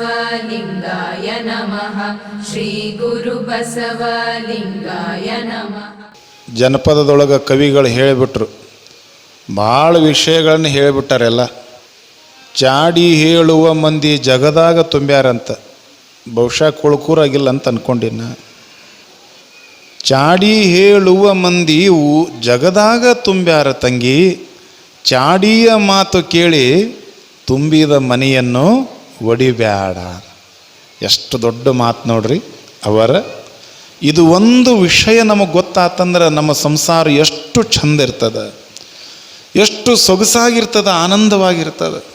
श्रीगुरुबसवलिङ्गाय नमः श्रीगुरुबसवलिङ्गाय नमः ಜನಪದದೊಳಗೆ ಕವಿಗಳು ಹೇಳಿಬಿಟ್ರು ಭಾಳ ವಿಷಯಗಳನ್ನ ಹೇಳಿಬಿಟ್ಟಾರೆಲ್ಲ ಚಾಡಿ ಹೇಳುವ ಮಂದಿ ಜಗದಾಗ ತುಂಬ್ಯಾರಂತ ಬಹುಶಃ ಕುಳ್ಕೂರಾಗಿಲ್ಲ ಅಂತ ಅನ್ಕೊಂಡಿನ ಚಾಡಿ ಹೇಳುವ ಮಂದಿ ಊ- ಜಗದಾಗ ತುಂಬ್ಯಾರ ತಂಗಿ ಚಾಡಿಯ ಮಾತು ಕೇಳಿ ತುಂಬಿದ ಮನೆಯನ್ನು ಒಡಿಬ್ಯಾಡ. ಎಷ್ಟು ದೊಡ್ಡ ಮಾತು ನೋಡ್ರಿ ಅವರ. ಇದು ಒಂದು ವಿಷಯ ನಮಗೆ ಗೊತ್ತಾತಂದ್ರೆ ನಮ್ಮ ಸಂಸಾರ ಎಷ್ಟು ಚಂದ ಇರ್ತದೆ. ಎಷ್ಟು ಸೊಗಸಾಗಿರ್ತದೆ, ಆನಂದವಾಗಿರ್ತದೆ.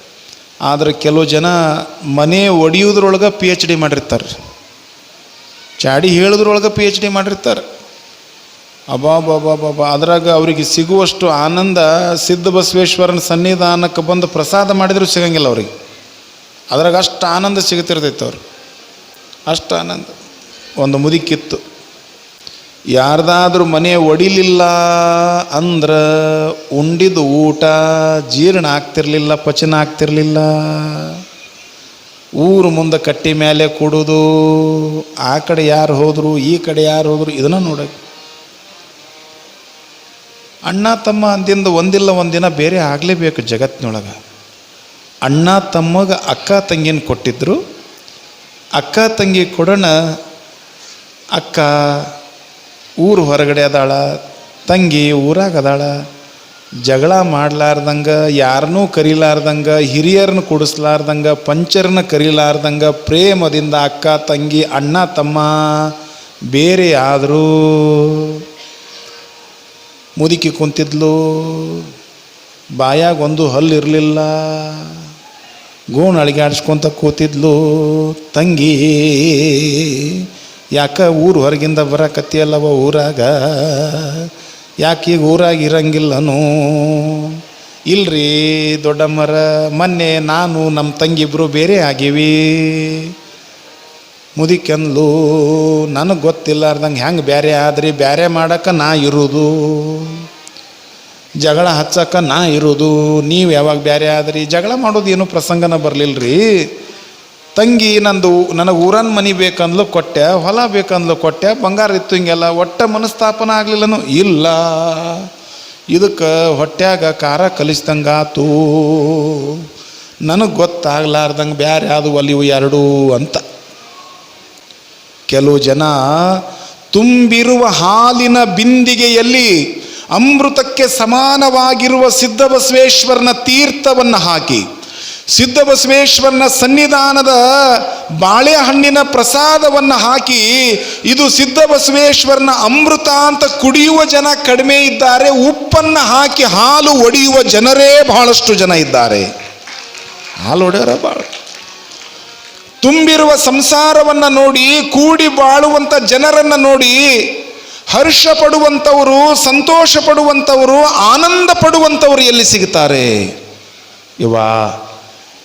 ಆದರೆ ಕೆಲವು ಜನ ಮನೆ ಒಡೆಯೋದ್ರೊಳಗೆ ಪಿ ಎಚ್ ಡಿ ಮಾಡಿರ್ತಾರೆ ಚಾಡಿ ಹೇಳೋದ್ರೊಳಗೆ ಪಿ ಎಚ್ ಡಿ ಮಾಡಿರ್ತಾರೆ. ಅಬಾಬಾಬಾಬಾಬಾ ಅದ್ರಾಗ ಅವರಿಗೆ ಸಿಗುವಷ್ಟು ಆನಂದ ಸಿದ್ಧ ಬಸವೇಶ್ವರನ ಸನ್ನಿಧಾನಕ್ಕೆ ಬಂದು ಪ್ರಸಾದ ಮಾಡಿದರೂ ಸಿಗಂಗಿಲ್ಲ ಅವ್ರಿಗೆ. ಅದ್ರಾಗ ಅಷ್ಟು ಆನಂದ ಸಿಗುತ್ತಿರ್ತೈತೆ ಅವರು ಅಷ್ಟು ಆನಂದ. ಒಂದು ಮುದಿಕಿತ್ತು. ಯಾರ್ದಾದ್ರೂ ಮನೆ ಒಡಿಲಿಲ್ಲ ಅಂದ್ರೆ ಉಂಡಿದ ಊಟ ಜೀರ್ಣ ಆಗ್ತಿರ್ಲಿಲ್ಲ, ಪಚನ ಆಗ್ತಿರ್ಲಿಲ್ಲ. ಊರು ಮುಂದೆ ಕಟ್ಟಿ ಮೇಲೆ ಕೊಡೋದು, ಆ ಕಡೆ ಯಾರು ಹೋದರು, ಈ ಕಡೆ ಯಾರು ಹೋದರು, ಇದನ್ನ ನೋಡಕ್ಕೆ ಅಣ್ಣ ತಮ್ಮ ಅಂದಿಂದ ಒಂದಿಲ್ಲ ಒಂದಿನ ಬೇರೆ ಆಗಲೇಬೇಕು ಜಗತ್ತಿನೊಳಗೆ. ಅಣ್ಣ ತಮ್ಮಗೆ ಅಕ್ಕ ತಂಗಿನ ಕೊಟ್ಟಿದ್ದರು ಅಕ್ಕ ತಂಗಿ ಕೊಡೋಣ. ಅಕ್ಕ ಊರು ಹೊರಗಡೆ ಅದಾಳ. ತಂಗಿ ಊರಾಗ ಅದಾಳ. ಜಗಳ ಮಾಡಲಾರ್ದಂಗೆ, ಯಾರನ್ನೂ ಕರೀಲಾರ್ದಂಗೆ, ಹಿರಿಯರನ್ನು ಕುಡಿಸ್ಲಾರ್ದಂಗೆ, ಪಂಚರನ್ನ ಕರೀಲಾರ್ದಂಗೆ, ಪ್ರೇಮದಿಂದ ಅಕ್ಕ, ತಂಗಿ, ಅಣ್ಣ, ತಮ್ಮ ಬೇರೆ ಆದರೂ ಮುದುಕಿ ಕುಂತಿದ್ಲು. ಬಾಯಾಗ ಒಂದು ಹಲ್ಲು ಇರಲಿಲ್ಲ. ಗೋಣ ಅಳಿಗಾಡ್ಸ್ಕೊಂತ ಕೂತಿದ್ಲು. ತಂಗಿ, ಯಾಕೆ ಊರು ಹೊರಗಿಂದ ಬರಕತ್ತಿಯಲ್ಲವ ಊರಾಗ? ಯಾಕೆ ಈಗ ಊರಾಗ ಇರಂಗಿಲ್ಲನು? ಇಲ್ರಿ ದೊಡ್ಡಮ್ಮರ, ಮೊನ್ನೆ ನಾನು ನಮ್ಮ ತಂಗಿಬ್ರು ಬೇರೆ ಆಗೀವಿ. ಮುದಿಕೆಂದ್ಲು, ನನಗೆ ಗೊತ್ತಿಲ್ಲಾರ್ದಂಗೆ ಹೆಂಗೆ ಬೇರೆ ಆದ್ರಿ? ಬೇರೆ ಮಾಡಕ್ಕೆ ನಾ ಇರುವುದು ಜಗಳ ಹಚ್ಚಕ್ಕೆ ನಾ ಇರುವುದು ನೀವು ಯಾವಾಗ ಬೇರೆ ಆದ್ರಿ? ಜಗಳ ಮಾಡೋದು ಏನು ಪ್ರಸಂಗನ ರೀ ತಂಗಿ, ನಂದು ನನಗೆ ಊರನ್ ಮನಿ ಬೇಕಂದ್ಲು ಕೊಟ್ಟೆ, ಹೊಲ ಬೇಕಂದ್ಲು ಕೊಟ್ಟೆ, ಬಂಗಾರ ಇತ್ತು ಹಿಂಗೆಲ್ಲ, ಒಟ್ಟ ಮನಸ್ತಾಪನ ಆಗಲಿಲ್ಲನು ಇಲ್ಲ. ಇದಕ್ಕೆ ಹೊಟ್ಯಾಗ ಖಾರ ಕಲಿಸ್ದಂಗಾತು. ನನಗೆ ಗೊತ್ತಾಗ್ಲಾರ್ದಂಗೆ ಬೇರೆ ಅದು ಒಲಿವು ಎರಡೂ ಅಂತ. ಕೆಲವು ಜನ ತುಂಬಿರುವ ಹಾಲಿನ ಬಿಂದಿಗೆಯಲ್ಲಿ ಅಮೃತಕ್ಕೆ ಸಮಾನವಾಗಿರುವ ಸಿದ್ಧಬಸವೇಶ್ವರನ ತೀರ್ಥವನ್ನು ಹಾಕಿ. ಸಿದ್ಧಬಸವೇಶ್ವರನ ಸನ್ನಿಧಾನದ ಬಾಳೆಹಣ್ಣಿನ ಪ್ರಸಾದವನ್ನು ಹಾಕಿ ಇದು ಸಿದ್ಧಬಸವೇಶ್ವರನ ಅಮೃತ ಅಂತ ಕುಡಿಯುವ ಜನ ಕಡಿಮೆ ಇದ್ದಾರೆ, ಉಪ್ಪನ್ನು ಹಾಕಿ ಹಾಲು ಒಡೆಯುವ ಜನರೇ ಬಹಳಷ್ಟು ಜನ ಇದ್ದಾರೆ. ಹಾಲು ಒಡೆಯೋರ ಭಾಳ ತುಂಬಿರುವ ಸಂಸಾರವನ್ನು ನೋಡಿ, ಕೂಡಿ ಬಾಳುವಂಥ ಜನರನ್ನು ನೋಡಿ, ಹರ್ಷ ಪಡುವಂಥವರು ಸಂತೋಷ ಪಡುವಂಥವರು ಆನಂದ ಪಡುವಂಥವ್ರು ಎಲ್ಲಿ ಸಿಗ್ತಾರೆ ಇವ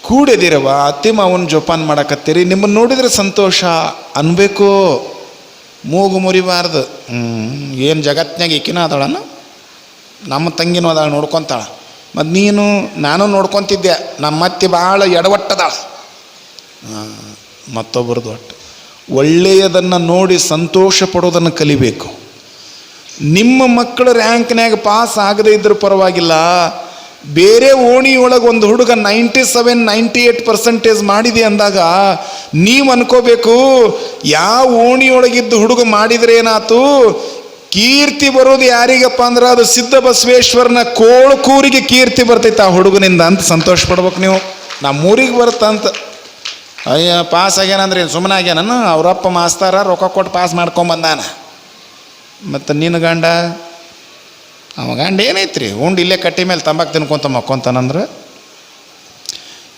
ಕೂಡಿದಿರವ ಅತ್ತಿ ಮಾವನ ಜೋಪಾನ ಮಾಡಕತ್ತೀರಿ ನಿಮ್ಮನ್ನು ನೋಡಿದ್ರೆ ಸಂತೋಷ, ಅನ್ಬೇಕು. ಮೂಗು ಮುರಿಬಾರ್ದು. ಏನು ಜಗತ್ತಿನಾಗ ಈಕಿನ ಅದಾಳನ ನಮ್ಮ ತಂಗಿನೂ ಅದಾಳ ನೋಡ್ಕೊತಾಳ. ಮತ್ತು ನೀನು, ನಾನು ನೋಡ್ಕೊತಿದ್ದೆ. ನಮ್ಮ ಅತ್ತಿ ಭಾಳ ಎಡವಟ್ಟದಾಳ ಮತ್ತೊಬ್ಬರದು ಒಟ್ಟು ಒಳ್ಳೆಯದನ್ನು ನೋಡಿ ಸಂತೋಷ ಪಡೋದನ್ನು ಕಲಿಬೇಕು. ನಿಮ್ಮ ಮಕ್ಕಳ ರ್ಯಾಂಕ್ನಾಗ ಪಾಸ್ ಆಗದೇ ಇದ್ರೂ ಪರವಾಗಿಲ್ಲ. ಬೇರೆ ಓಣಿಯೊಳಗೆ ಒಂದು ಹುಡುಗ ninety seven, ninety eight percentage ಮಾಡಿದೆ ಅಂದಾಗ ನೀವು ಅನ್ಕೋಬೇಕು, ಯಾವ ಓಣಿಯೊಳಗಿದ್ದು ಹುಡುಗ ಮಾಡಿದರೆ ಏನಾತು? ಕೀರ್ತಿ ಬರೋದು ಯಾರಿಗಪ್ಪ ಅಂದ್ರೆ ಅದು ಸಿದ್ಧ ಬಸವೇಶ್ವರನ ಕೋಳ್ಕೂರಿಗೆ ಕೀರ್ತಿ ಬರ್ತೈತೆ ಆ ಹುಡುಗನಿಂದ ಅಂತ ಸಂತೋಷ ಪಡ್ಬೇಕು ನೀವು. ನಮ್ಮೂರಿಗೆ ಬರುತ್ತಂತ. ಅಯ್ಯ ಪಾಸ್ ಆಗ್ಯಾನಂದ್ರೆ ಏನು ಸುಮ್ಮನೆ ಆಗ್ಯಾನನು ಅವರಪ್ಪ ಮಾಸ್ತಾರ, ರೊಕ್ಕ ಕೊಟ್ಟು ಪಾಸ್ ಮಾಡ್ಕೊಂಬಂದಾನ. ಮತ್ತು ನಿನ್ನ ಗಂಡ? ಅವ ಗಂಡ ಏನೈತ್ರಿ? ಉಂಡು ಇಲ್ಲೇ ಕಟ್ಟಿ ಮೇಲೆ ತಂಬಾಕು ತಿನ್ಕೊಂತ ಮಕ್ಕೊಂತಾನಂದ್ರೆ?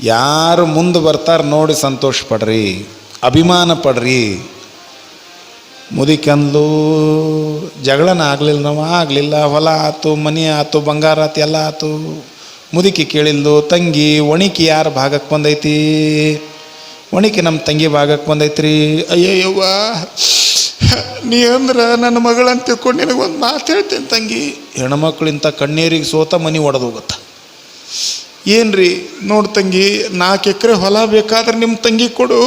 ಯಾರು ಮುಂದೆ ಬರ್ತಾರೆ ನೋಡಿ ಸಂತೋಷ ಪಡ್ರಿ, ಅಭಿಮಾನ ಪಡ್ರಿ. ಮುದಿಕಂದ್ಲು, ಜಗಳನ ಆಗಲಿಲ್ಲ ನಾವು ಆಗಲಿಲ್ಲ, ಹೊಲ ಆತು, ಮನೆ ಆತು, ಬಂಗಾರ ಆತು, ಎಲ್ಲ ಆತು. ಮುದುಕಿ ಕೇಳಿಲ್ದು, ತಂಗಿ, ಒಣಿಕಿ ಯಾರ ಭಾಗಕ್ಕೆ ಬಂದೈತಿ? ಒಣಿಕೆ ನಮ್ಮ ತಂಗಿ ಭಾಗಕ್ಕೆ ಬಂದೈತ್ರಿ. ಅಯ್ಯಯ್ಯವ್ವ, ನೀ ಅಂದ್ರೆ ನನ್ನ ಮಗಳಂತ ತಿಳ್ಕೊಂಡು ಒಂದು ಮಾತು ಹೇಳ್ತೇನೆ ತಂಗಿ. ಹೆಣ್ಮಕ್ಳಿಂತ ಕಣ್ಣೀರಿಗೆ ಸೋತ ಮನೆ ಒಡೆದು ಹೋಗುತ್ತ ಏನ್ರಿ, ನೋಡು ತಂಗಿ ನಾಲ್ಕು ಎಕರೆ ಹೊಲ ಬೇಕಾದ್ರೆ ನಿಮ್ಮ ತಂಗಿ ಕೊಡು.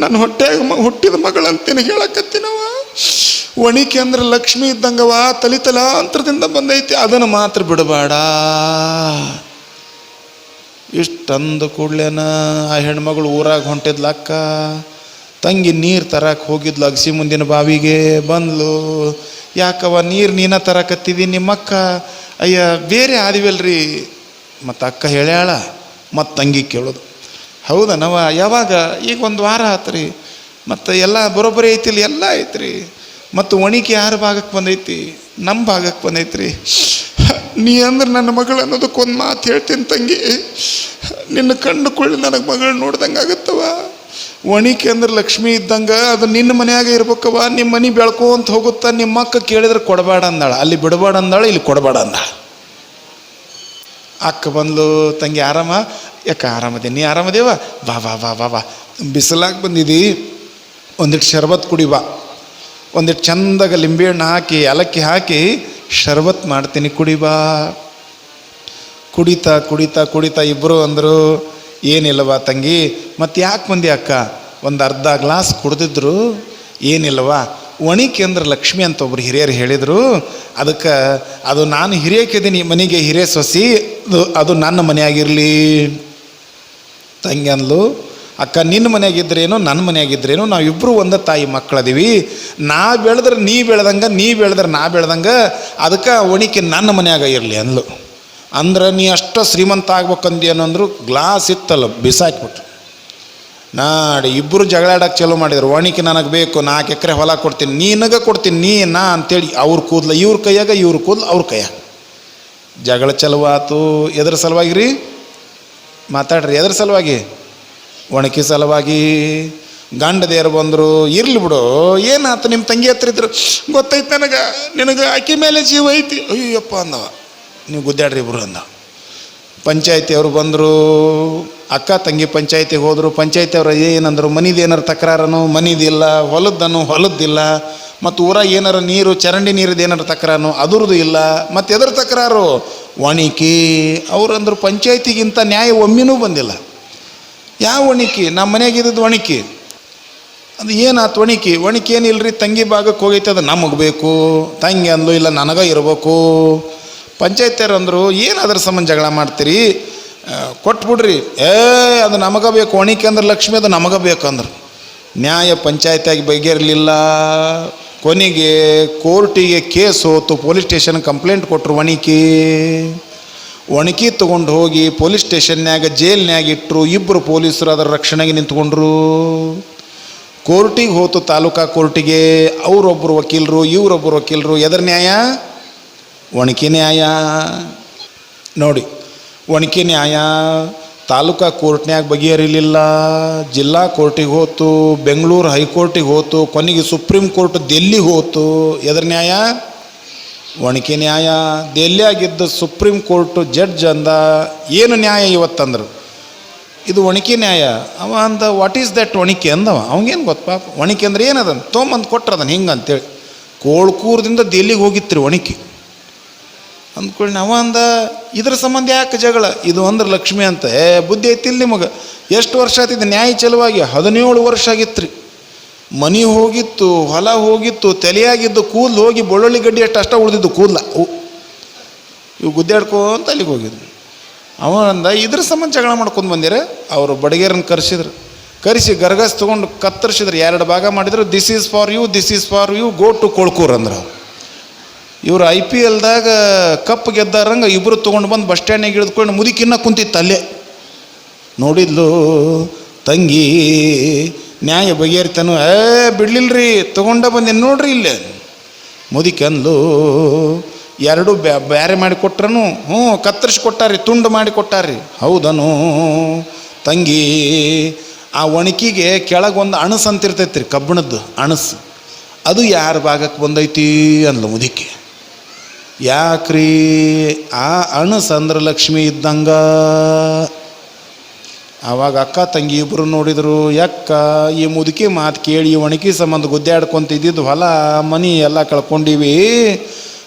ನನ್ನ ಹೊಟ್ಟೆಯಾಗ ಮ, ಹುಟ್ಟಿದ ಮಗಳಂತೇನು ಹೇಳಕತ್ತೀನವ ಒಣಿಕೆ ಅಂದ್ರೆ ಲಕ್ಷ್ಮಿ ಇದ್ದಂಗವ ತಲಿತಲಾಂತರದಿಂದ ಬಂದೈತಿ, ಅದನ್ನು ಮಾತ್ರ ಬಿಡಬೇಡ. ಇಷ್ಟಂದು ಕೂಡ್ಲೇನ ಆ ಹೆಣ್ಮಗಳು ಊರಾಗ ಹೊಂಟಿದ್ಲ ಅಕ್ಕ ತಂಗಿ ನೀರು ತರಕ್ಕೆ ಹೋಗಿದ್ಲು ಅಗಸಿ ಮುಂದಿನ ಬಾವಿಗೆ, ಬಂದ್ಲು. ಯಾಕವ ನೀರು ನೀನ ತರಕತ್ತಿದಿ ನಿಮ್ಮಕ್ಕ? ಅಯ್ಯ, ಬೇರೆ ಆದಿವಲ್ರಿ. ಮತ್ತು ಅಕ್ಕ ಹೇಳ್ಯಾಳ ಮತ್ತು ತಂಗಿ ಕೇಳೋದು. ಹೌದನವ ಯಾವಾಗ? ಈಗ ಒಂದು ವಾರ ಆತ್ರಿ. ಮತ್ತು ಎಲ್ಲ ಬರೋಬ್ಬರಿ ಐತಿಲ್ಲ ಎಲ್ಲ ಐತ್ರಿ. ಮತ್ತು ಒಣಿಕೆ ಯಾರ ಭಾಗಕ್ಕೆ ಬಂದೈತಿ ನಮ್ಮ ಭಾಗಕ್ಕೆ ಬಂದೈತ್ರಿ. ನೀ ಅಂದ್ರೆ ನನ್ನ ಮಗಳು ಅನ್ನೋದಕ್ಕೊಂದು ಮಾತು ಹೇಳ್ತೀನಿ ತಂಗಿ. ನಿನ್ನ ಕಣ್ಣು ಕೊಳ್ಳಿ ನನಗೆ ಮಗಳು ನೋಡ್ದಂಗೆ ಆಗುತ್ತವ ಒಣಿಕೆ ಅಂದ್ರೆ ಲಕ್ಷ್ಮಿ ಇದ್ದಂಗೆ, ಅದು ನಿನ್ನ ಮನೆಯಾಗ ಇರ್ಬೇಕವ ನಿಮ್ಮ ಮನೆ ಬೆಳ್ಕೊಂತ ಹೋಗುತ್ತಾ ನಿಮ್ಮ ಅಕ್ಕ ಕೇಳಿದ್ರೆ ಕೊಡಬೇಡ ಅಂದಾಳ. ಅಲ್ಲಿ ಬಿಡಬೇಡ ಅಂದಾಳ, ಇಲ್ಲಿ ಕೊಡಬೇಡ ಅಂದಾಳ. ಅಕ್ಕ ಬಂದ್ಲು, ತಂಗಿ ಆರಾಮ? ಯಾಕೆ ಆರಾಮದೆ? ನೀ ಆರಾಮದೇವ ಬಾ ಬಾ ಬಾ ಬಾ ಬಾ ಬಿಸಿಲಾಗ ಬಂದಿದಿ? ಒಂದಿಟ್ಟು ಶರ್ಬತ್ ಕುಡಿ ಬಾ. ಒಂದಿಟ್ಟು ಚಂದಾಗ ಲಿಂಬೆಹಣ್ಣು ಹಾಕಿ ಏಲಕ್ಕಿ ಹಾಕಿ ಶರ್ಬತ್ ಮಾಡ್ತೀನಿ, ಕುಡಿ ಬಾ. ಕುಡಿತಾ ಕುಡಿತಾ ಕುಡಿತಾ ಇಬ್ಬರು ಅಂದರು ಏನಿಲ್ಲವಾ ತಂಗಿ ಮತ್ತು ಯಾಕೆ ಬಂದಿ ಅಕ್ಕ? ಒಂದು ಅರ್ಧ ಗ್ಲಾಸ್ ಕುಡ್ದಿದ್ರು ಏನಿಲ್ಲವಾ ಒಣಿಕೆ ಅಂದ್ರೆ ಲಕ್ಷ್ಮಿ ಅಂತ ಒಬ್ರು ಹಿರಿಯರು ಹೇಳಿದರು, ಅದಕ್ಕೆ ಅದು ನಾನು ಹಿರಿಯಕ್ಕಿದ್ದೀನಿ ಮನೆಗೆ ಹಿರಿಯ ಸೊಸಿ, ಅದು ಅದು ನನ್ನ ಮನೆಯಾಗಿರಲಿ. ತಂಗಿ ಅಂದ್ಲು ಅಕ್ಕ, ನಿನ್ನ ಮನೆಯಾಗಿದ್ರೇನು, ನನ್ನ ಮನೆಯಾಗಿದ್ರೇನು ನಾವಿಬ್ಬರು ಒಂದ ತಾಯಿ ಮಕ್ಕಳದೀವಿ. ನಾ ಬೆಳೆದ್ರೆ ನೀ ಬೆಳೆದಂಗೆ, ನೀ ಬೆಳೆದ್ರೆ ನಾ ಬೆಳೆದಂಗೆ, ಅದಕ್ಕೆ ಒಣಿಕೆ ನನ್ನ ಮನೆಯಾಗ ಇರಲಿ ಅಂದ್ಲು. ಅಂದ್ರೆ ನೀ ಅಷ್ಟು ಶ್ರೀಮಂತ ಆಗ್ಬೇಕಂದಿ ಅಂದರು, ಗ್ಲಾಸ್ ಇತ್ತಲ್ಲ, ಬಿಸಾಕ್ಬಿಟ್ರು. ನಾಡಿ ಇಬ್ಬರು ಜಗಳಾಡಕ್ಕೆ ಚಲೋ ಮಾಡಿದ್ರು, ಒಣಿಕೆ ನನಗೆ ಬೇಕು, ನಾಲ್ಕು ಎಕರೆ ಹೊಲ ಕೊಡ್ತೀನಿ, ನೀನಗ ಕೊಡ್ತೀನಿ, ನೀ, ನಾ ಅಂತೇಳಿ ಅವ್ರ ಕೂದಲ, ಇವ್ರ ಕೈಯಾಗ, ಇವ್ರ ಕೂದಲು, ಅವ್ರ ಕೈಯಾಗ. ಜಗಳ ಚಲುವಾತು ಎದ್ರ ಸಲುವಾಗಿ ರೀ? ಮಾತಾಡ್ರಿ, ಎದ್ರ ಸಲುವಾಗಿ? ಒಣಕಿ ಸಲುವಾಗಿ ಗಂಡದೇರು ಬಂದರು, ಇರ್ಲಿ ಬಿಡು, ಏನಾತ ನಿಮ್ಮ ತಂಗಿ ಹತ್ರ ಇದ್ರು? ಗೊತ್ತೈತೆ ನನಗೆ, ನಿನಗೆ ಆಕೆ ಮೇಲೆ ಜೀವ ಐತಿ. ಅಯ್ಯಪ್ಪ ಅಂದವ. ನೀವು ಗುದ್ದಾಡ್ರಿ ಇಬ್ರು ಅಂದ. ಪಂಚಾಯತಿ ಅವರು ಬಂದರು, ಅಕ್ಕ ತಂಗಿ ಪಂಚಾಯತಿಗೆ ಹೋದರು ಪಂಚಾಯತಿ ಏನಂದರು ಏನಂದ್ರು ಮನಿದು ಏನಾರು ತಕರಾರನು ಮನಿದಿಲ್ಲ ಹೊಲದ್ದನು, ಹೊಲದ್ದಿಲ್ಲ ಮತ್ತು ಊರಾಗ ಏನಾರ ನೀರು, ಚರಂಡಿ ನೀರಿದ್ದು ಏನಾರು ತಕರಾರು ಅದ್ರದ್ದು ಇಲ್ಲ ಮತ್ತು ಎದ್ರ ತಕರಾರು? ಒಣಿಕಿ. ಅವ್ರಂದ್ರು ಪಂಚಾಯತಿಗಿಂತ ನ್ಯಾಯ ಒಮ್ಮಿನೂ ಬಂದಿಲ್ಲ. ಯಾವ ಒಣಿಕೆ? ನಮ್ಮ ಇದ್ದದ್ದು ಏನು ಅದು ಏನಾತು ಒಣಿಕೆ? ಏನಿಲ್ಲ ರೀ ತಂಗಿ ಭಾಗಕ್ಕೆ ಹೋಗೈತೆ, ಅದು ನಮಗೆ ಬೇಕು. ತಂಗಿ ಅಂದ್ಲು, ಇಲ್ಲ, ನನಗೆ ಇರಬೇಕು. ಪಂಚಾಯತಿಯರು ಅಂದರು ಏನು ಅದ್ರ ಸಂಬಂಧ ಜಗಳ ಮಾಡ್ತೀರಿ? ಕೊಟ್ಬಿಡ್ರಿ ಏ, ಅದು ನಮಗೆ ಬೇಕು. ಒಣಿಕೆ ಅಂದ್ರೆ ಲಕ್ಷ್ಮಿ, ಅದು ನಮಗೆ ಬೇಕು ಅಂದ್ರು. ನ್ಯಾಯ ಪಂಚಾಯತಿಯಾಗಿ ಬಗೆಹರಲಿಲ್ಲ. ಕೊನೆಗೆ ಕೋರ್ಟಿಗೆ ಕೇಸ್ ಹೋತು, ಪೊಲೀಸ್ ಸ್ಟೇಷನ್ ಕಂಪ್ಲೇಂಟ್ ಕೊಟ್ಟರು ಒಣಿಕಿ. ಒಣಕಿ ತೊಗೊಂಡು ಹೋಗಿ ಪೊಲೀಸ್ ಸ್ಟೇಷನ್ಯಾಗ ಜೈಲ್ನ್ಯಾಗ ಇಟ್ಟರು ಇಬ್ಬರು ಪೊಲೀಸರು ಅದರ ರಕ್ಷಣೆಗೆ ನಿಂತ್ಕೊಂಡ್ರು. ಕೋರ್ಟಿಗೆ ಹೋತು ತಾಲೂಕಾ ಕೋರ್ಟಿಗೆ ಅವರೊಬ್ಬರು ವಕೀಲರು ಇವರೊಬ್ಬರು ವಕೀಲರು, ಎದರ ನ್ಯಾಯ? ಒಣಕಿ ನ್ಯಾಯ. ನೋಡಿ, ಒಣಕಿ ನ್ಯಾಯ ತಾಲೂಕಾ ಕೋರ್ಟ್ನ್ಯಾಗ ಬಗೆಹರಿಲಿಲ್ಲ. ಜಿಲ್ಲಾ ಕೋರ್ಟಿಗೆ ಹೋತು, ಬೆಂಗಳೂರು ಹೈಕೋರ್ಟಿಗೆ ಹೋತು, ಕೊನೆಗೆ ಸುಪ್ರೀಂ ಕೋರ್ಟ್ ದೆಲ್ಲಿಗೆ ಹೋತು. ಎದರ ನ್ಯಾಯ? ಒಣಕಿ ನ್ಯಾಯ ದೆಹಲಿಯಾಗಿದ್ದ ಸುಪ್ರೀಂ ಕೋರ್ಟು ಜಡ್ಜ್ ಅಂದ, ಏನು ನ್ಯಾಯ ಇವತ್ತಂದ್ರು? ಇದು ಒಣಕೆ ನ್ಯಾಯ. ಅವ ಅಂದ ವಾಟ್ ಈಸ್ ದಟ್ ಒಣಿಕೆ? ಅಂದವ. ಅವಂಗೇನು ಗೊತ್ತ ಪಾಪ. ಒಣಿಕೆ ಅಂದ್ರೆ ಏನದನ್? ತೊಗೊಂಬಂದು ಅದನ್ನು ಹಿಂಗೆ ಅಂತೇಳಿ ಕೋಳ್ಕೂರದಿಂದ ದೆಲ್ಲಿಗೆ ಹೋಗಿತ್ರಿ ಒಣಿಕೆ. ಅಂದ್ಕೊಳ್ಳಿ ಅವ ಅಂದ, ಇದ್ರ ಸಂಬಂಧ ಯಾಕೆ ಜಗಳ? ಇದು ಅಂದ್ರೆ ಲಕ್ಷ್ಮಿ ಅಂತ. ಏ, ಬುದ್ಧಿ ಐತಿಲ್ಲ ನಿಮಗೆ. ಎಷ್ಟು ವರ್ಷ ಆತಿದ್ದು ನ್ಯಾಯ ಚಲುವಾಗಿ? ಹದಿನೇಳು ವರ್ಷ ಆಗಿತ್ತು ರೀ ಮನಿ ಹೋಗಿತ್ತು, ಹೊಲ ಹೋಗಿತ್ತು, ತಲೆಯಾಗಿದ್ದು, ಕೂದಲು ಹೋಗಿ ಬೆಳ್ಳುಳ್ಳಿ ಗಡ್ಡಿ ಅಷ್ಟು ಅಷ್ಟ ಉಳಿದಿದ್ದು ಕೂದಲ. ಇವು ಗುದ್ದಾಡ್ಕೊಂತ ಅಲ್ಲಿಗೆ ಹೋಗಿದ್ವಿ ಅವ ಅಂದ, ಇದ್ರ ಸಂಬಂಧ ಜಗಳ ಮಾಡ್ಕೊಂಡು ಬಂದಿರ? ಅವರು ಬಡಗೇರನ್ನ ಕರೆಸಿದ್ರು. ಕರೆಸಿ ಗರ್ಗಸ್ ತೊಗೊಂಡು ಕತ್ತರಿಸಿದ್ರು, ಎರಡು ಭಾಗ ಮಾಡಿದ್ರು. This is for you this is for you go to Kolkur ಅಂದ್ರೆ. ಇವರು ಇವ್ರು ಐ ಪಿ ಎಲ್ದಾಗ ಕಪ್ ಗೆದ್ದಾರಂಗೆ ಇಬ್ಬರು ತೊಗೊಂಡು ಬಂದು ಬಸ್ ಸ್ಟ್ಯಾಂಡಿಗೆ ಹಿಡಿದುಕೊಂಡು ಮುದುಕಿನ್ನ ಕುಂತಿತ್ತು ಅಲ್ಲೇ. ನೋಡಿದ್ಲು, ತಂಗಿ ನ್ಯಾಯ ಬಗೆಹರಿತಾನು, ಏ, ಬಿಡ್ಲಿಲ್ರಿ, ತೊಗೊಂಡ ಬಂದೆ, ನೋಡ್ರಿ ಇಲ್ಲೇ. ಮೋದಿ ಅಂದ್ಲು ಎರಡು ಬ್ಯಾ, ಬ್ಯಾರೆ ಮಾಡಿ ಕೊಟ್ರನು? ಹ್ಞೂ ಕತ್ತರಿಸಿ ಕೊಟ್ಟಾರಿ ತುಂಡು ಮಾಡಿ ಕೊಟ್ಟಾರಿ ಹೌದನು, ತಂಗಿ, ಆ ಒಣಕಿಗೆ ಕೆಳಗೊಂದು ಅಣಸು ಅಂತಿರ್ತೈತೆ ರೀ ಕಬ್ಬಿಣದ್ದು ಅಣಸು. ಅದು ಯಾರ ಭಾಗಕ್ಕೆ ಬಂದೈತಿ ಅಂದ್ಲು ಮುದಿಕೆ. ಯಾಕ್ರೀ, ಆ ಅಣಸು ಅಂದ್ರೆ ಲಕ್ಷ್ಮಿ ಇದ್ದಂಗ ಆವಾಗ ಅಕ್ಕ ತಂಗಿ ಇಬ್ಬರು ನೋಡಿದರು ಯಾಕ ಈ ಮುದುಕಿ ಮಾತು ಕೇಳಿ, ಒಣಕಿ ಸಂಬಂಧ ಗುದ್ದಾಡ್ಕೊಂತ ಇದ್ದಿದ್ದು ಹೊಲ, ಮನಿ ಎಲ್ಲ ಕಳ್ಕೊಂಡಿವಿ.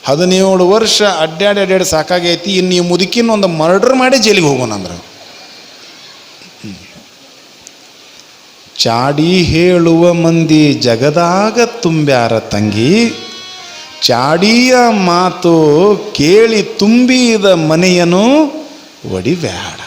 ಹದಿನೇಳು ವರ್ಷ ಅಡ್ಡಾಡಿ ಅಡ್ಡಾಡಿ ಸಾಕಾಗೈತಿ, ಇನ್ನು ಈ ಮುದುಕಿನ ಒಂದು ಮರ್ಡರ್ ಮಾಡಿ ಜೈಲಿಗೆ ಹೋಗೋಣ ಅಂದ್ರೆ. ಚಾಡಿ ಹೇಳುವ ಮಂದಿ ಜಗದಾಗ ತುಂಬ್ಯಾರ ತಂಗಿ, ಚಾಡಿಯ ಮಾತು ಕೇಳಿ ತುಂಬಿದ ಮನೆಯನು ಒಡಿಬ್ಯಾಡ.